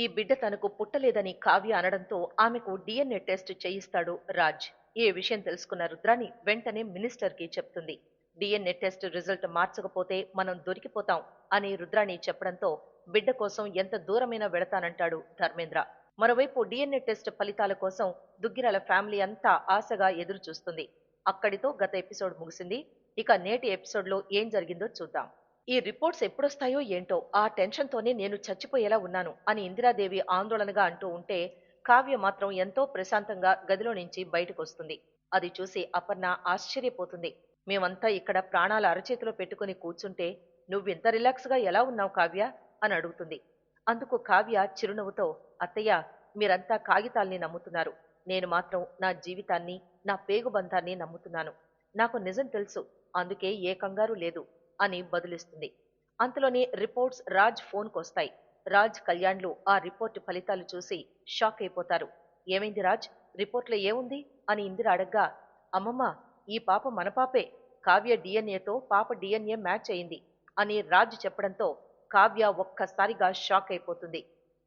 ఈ బిడ్డ తనకు పుట్టలేదని కావ్య అనడంతో ఆమెకు డిఎన్ఏ టెస్ట్ చేయిస్తాడు రాజ్. ఈ విషయం తెలుసుకున్న రుద్రాని వెంటనే మినిస్టర్కి చెప్తుంది. డిఎన్ఏ టెస్ట్ రిజల్ట్ మార్చకపోతే మనం దొరికిపోతాం అని రుద్రాణి చెప్పడంతో బిడ్డ కోసం ఎంత దూరమైనా వెళతానంటాడు ధర్మేంద్ర. మరోవైపు డిఎన్ఏ టెస్ట్ ఫలితాల కోసం దుగ్గిరాల ఫ్యామిలీ అంతా ఆశగా ఎదురు చూస్తుంది అక్కడితో గత ఎపిసోడ్ ముగిసింది. ఇక నేటి ఎపిసోడ్లో ఏం జరిగిందో చూద్దాం. ఈ రిపోర్ట్స్ ఎప్పుడొస్తాయో ఏంటో ఆ టెన్షన్తోనే నేను చచ్చిపోయేలా ఉన్నాను అని ఇందిరాదేవి ఆందోళనగా అంటూ ఉంటే కావ్య మాత్రం ఎంతో ప్రశాంతంగా గదిలో నుంచి బయటకు వస్తుంది అది చూసి అపర్ణ ఆశ్చర్యపోతుంది. మేమంతా ఇక్కడ ప్రాణాల అరచేతిలో పెట్టుకుని కూర్చుంటే నువ్వింత రిలాక్స్గా ఎలా ఉన్నావు కావ్య? అని అడుగుతుంది. అందుకు కావ్య చిరునవ్వుతో అత్తయ్య మీరంతా కాగితాల్ని నమ్ముతున్నారు. నేను మాత్రం నా జీవితాన్ని నా పేగుబంధాన్ని నమ్ముతున్నాను. నాకు నిజం తెలుసు. అందుకే ఏ కంగారు లేదు. అని బదులిస్తుంది. అంతలోనే రిపోర్ట్స్ రాజ్ ఫోన్కు వస్తాయి రాజ్ కళ్యాణ్లు ఆ రిపోర్ట్ ఫలితాలు చూసి షాక్ అయిపోతారు. ఏమైంది రాజ్? రిపోర్ట్లో ఏముంది? అని ఇందిర అడగ్గా అమ్మమ్మ ఈ పాప మన పాపే. కావ్య డిఎన్ఏతో పాప డిఎన్ఏ మ్యాచ్ అయింది అని రాజ్ చెప్పడంతో కావ్య ఒక్కసారిగా షాక్ అయిపోతుంది.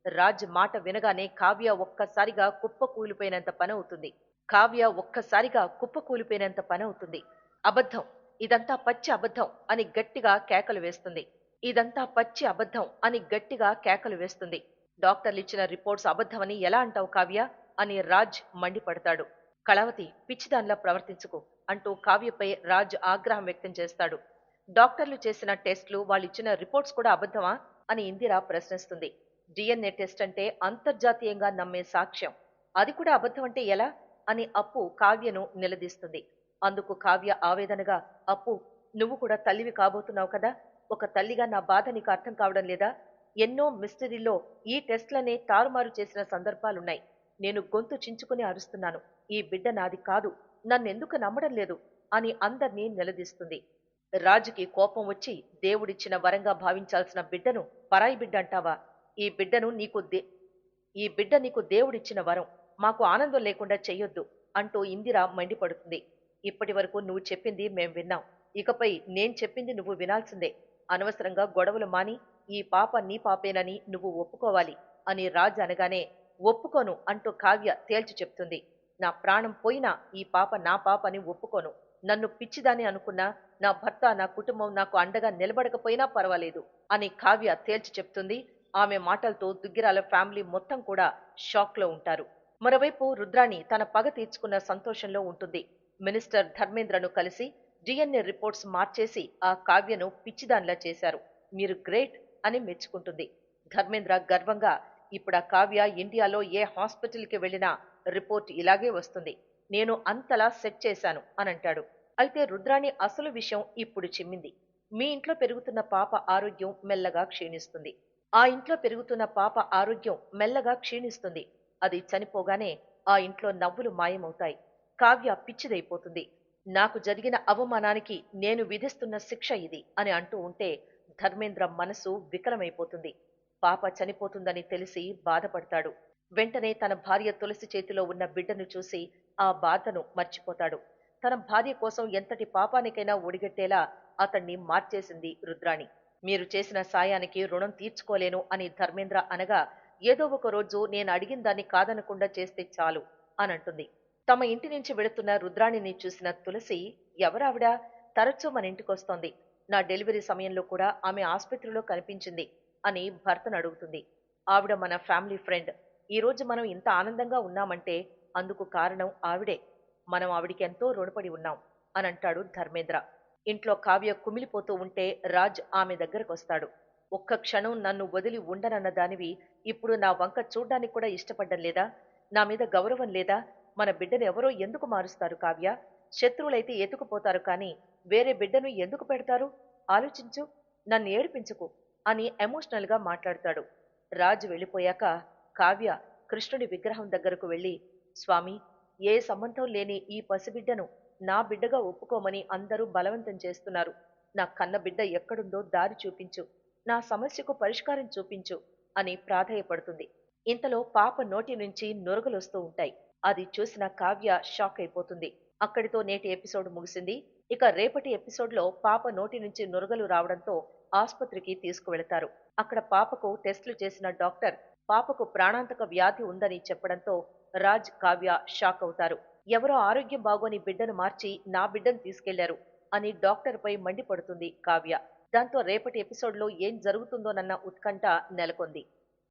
రాజ్ మాట వినగానే కావ్య ఒక్కసారిగా కుప్ప కూలిపోయినంత పని అవుతుంది. కావ్య ఒక్కసారిగా కుప్ప కూలిపోయినంత పని అవుతుంది. అబద్ధం. ఇదంతా పచ్చి అబద్ధం అని గట్టిగా కేకలు వేస్తుంది. ఇదంతా పచ్చి అబద్ధం అని గట్టిగా కేకలు వేస్తుంది. డాక్టర్లు ఇచ్చిన రిపోర్ట్స్ అబద్ధమని ఎలా అంటావు కావ్య? అని రాజ్ మండిపడతాడు. కళావతి పిచ్చిదానిలా ప్రవర్తించుకు అంటూ కావ్యపై రాజ్ ఆగ్రహం వ్యక్తం చేస్తాడు. డాక్టర్లు చేసిన టెస్ట్లు వాళ్ళు ఇచ్చిన రిపోర్ట్స్ కూడా అబద్ధమా? అని ఇందిర ప్రశ్నిస్తుంది. డిఎన్ఏ టెస్ట్ అంటే అంతర్జాతీయంగా నమ్మే సాక్ష్యం. అది కూడా అబద్ధం అంటే ఎలా? అని అప్పు కావ్యను నిలదీస్తుంది. అందుకు కావ్య ఆవేదనగా అప్పు నువ్వు కూడా తల్లివి కాబోతున్నావు కదా? ఒక తల్లిగా నా బాధ నీకు అర్థం కావడం లేదా? ఎన్నో మిస్టరీలో ఈ టెస్ట్లనే తారుమారు చేసిన సందర్భాలున్నాయి. నేను గొంతు చించుకుని అరుస్తున్నాను. ఈ బిడ్డ నాది కాదు. నన్నెందుకు నమ్మడం లేదు? అని అందర్నీ నిలదీస్తుంది. రాజుకి కోపం వచ్చి దేవుడిచ్చిన వరంగా భావించాల్సిన బిడ్డను పరాయి బిడ్డ అంటావా? ఈ బిడ్డను నీకు దే ఈ బిడ్డ నీకు దేవుడిచ్చిన వరం. మాకు ఆనందం లేకుండా చెయ్యొద్దు అంటూ ఇందిర మండిపడుతుంది. ఇప్పటి వరకు నువ్వు చెప్పింది మేం విన్నాం. ఇకపై నేను చెప్పింది నువ్వు వినాల్సిందే. అనవసరంగా గొడవలు మాని ఈ పాప నీ పాపేనని నువ్వు ఒప్పుకోవాలి అని రాజు అనగానే ఒప్పుకోను అంటూ కావ్య తేల్చి చెప్తుంది. నా ప్రాణం పోయినా ఈ పాప నా పాప అని ఒప్పుకోను. నన్ను పిచ్చిదాని అనుకున్నా నా భర్త నా కుటుంబం నాకు అండగా నిలబడకపోయినా పర్వాలేదు అని కావ్య తేల్చి చెప్తుంది. ఆమె మాటలతో దుగ్గిరాల ఫ్యామిలీ మొత్తం కూడా షాక్లో ఉంటారు. మరోవైపు రుద్రాణి తన పగ తీర్చుకున్న సంతోషంలో ఉంటుంది. మినిస్టర్ ధర్మేంద్రను కలిసి డిఎన్ఏ రిపోర్ట్స్ మార్చేసి ఆ కావ్యను పిచ్చిదానిలా చేశారు. మీరు గ్రేట్ అని మెచ్చుకుంటుంది. ధర్మేంద్ర గర్వంగా ఇప్పుడు ఆ కావ్య ఇండియాలో ఏ హాస్పిటల్కి వెళ్ళినా రిపోర్ట్ ఇలాగే వస్తుంది. నేను అంతలా సెట్ చేశాను అని అంటాడు అయితే రుద్రాణి అసలు విషయం ఇప్పుడు చిమ్మింది. మీ ఇంట్లో పెరుగుతున్న పాప ఆరోగ్యం మెల్లగా క్షీణిస్తుంది. ఆ ఇంట్లో పెరుగుతున్న పాప ఆరోగ్యం మెల్లగా క్షీణిస్తుంది. అది చనిపోగానే ఆ ఇంట్లో నవ్వులు మాయమవుతాయి. కావ్య పిచ్చిదైపోతుంది. నాకు జరిగిన అవమానానికి నేను విధిస్తున్న శిక్ష ఇది అని అంటూ ఉంటే ధర్మేంద్ర మనసు వికలమైపోతుంది. పాప చనిపోతుందని తెలిసి బాధపడతాడు. వెంటనే తన భార్య తులసి చేతిలో ఉన్న బిడ్డను చూసి ఆ బాధను మర్చిపోతాడు. తన భార్య కోసం ఎంతటి పాపానికైనా ఒడిగట్టేలా అతన్ని మార్చేసింది రుద్రాణి. మీరు చేసిన సాయానికి రుణం తీర్చుకోలేను అని ధర్మేంద్ర అనగా ఏదో ఒక రోజు నేను అడిగిన దాన్ని కాదనకుండా చేస్తే చాలు అనంటుంది. తమ ఇంటి నుంచి వెళుతున్న రుద్రాణిని చూసిన తులసి ఎవరావిడ? తరచూ మన ఇంటికొస్తోంది. నా డెలివరీ సమయంలో కూడా ఆమె ఆసుపత్రిలో కనిపించింది అని భర్తను అడుగుతుంది. ఆవిడ మన ఫ్యామిలీ ఫ్రెండ్. ఈ రోజు మనం ఇంత ఆనందంగా ఉన్నామంటే అందుకు కారణం ఆవిడే. మనం ఆవిడికి ఎంతో రుణపడి ఉన్నాం అని అంటాడు ధర్మేంద్ర. ఇంట్లో కావ్య కుమిలిపోతూ ఉంటే రాజ్ ఆమె దగ్గరకు వస్తాడు ఒక్క క్షణం నన్ను వదిలి ఉండనన్న దానివి ఇప్పుడు నా వంక చూడ్డానికి కూడా ఇష్టపడ్డం లేదా? నా మీద గౌరవం లేదా? మన బిడ్డను ఎవరో ఎందుకు మారుస్తారు కావ్య? శత్రువులైతే ఎత్తుకుపోతారు కానీ వేరే బిడ్డను ఎందుకు పెడతారు? ఆలోచించు నన్ను ఏడిపించుకు అని ఎమోషనల్గా మాట్లాడతాడు. రాజు వెళ్ళిపోయాక కావ్య కృష్ణుడి విగ్రహం దగ్గరకు వెళ్ళి స్వామి ఏ సంబంధం లేని ఈ పసిబిడ్డను నా బిడ్డగా ఒప్పుకోమని అందరూ బలవంతం చేస్తున్నారు. నా కన్న బిడ్డ ఎక్కడుందో దారి చూపించు నా సమస్యకు పరిష్కారం చూపించు అని ప్రాధేయపడుతుంది. ఇంతలో పాప నోటి నుంచి నొరగలొస్తూ ఉంటాయి. అది చూసిన కావ్య షాక్ అయిపోతుంది. అక్కడితో నేటి ఎపిసోడ్ ముగిసింది. ఇక రేపటి ఎపిసోడ్లో పాప నోటి నుంచి నురగలు రావడంతో ఆసుపత్రికి తీసుకువెళతారు. అక్కడ పాపకు టెస్టులు చేసిన డాక్టర్ పాపకు ప్రాణాంతక వ్యాధి ఉందని చెప్పడంతో రాజ్ కావ్య షాక్ అవుతారు. ఎవరో ఆరోగ్యం బాగోని బిడ్డను మార్చి నా బిడ్డను తీసుకెళ్ళారు అని డాక్టర్పై మండిపడుతుంది కావ్య. దాంతో రేపటి ఎపిసోడ్లో ఏం జరుగుతుందోనన్న ఉత్కంఠ నెలకొంది.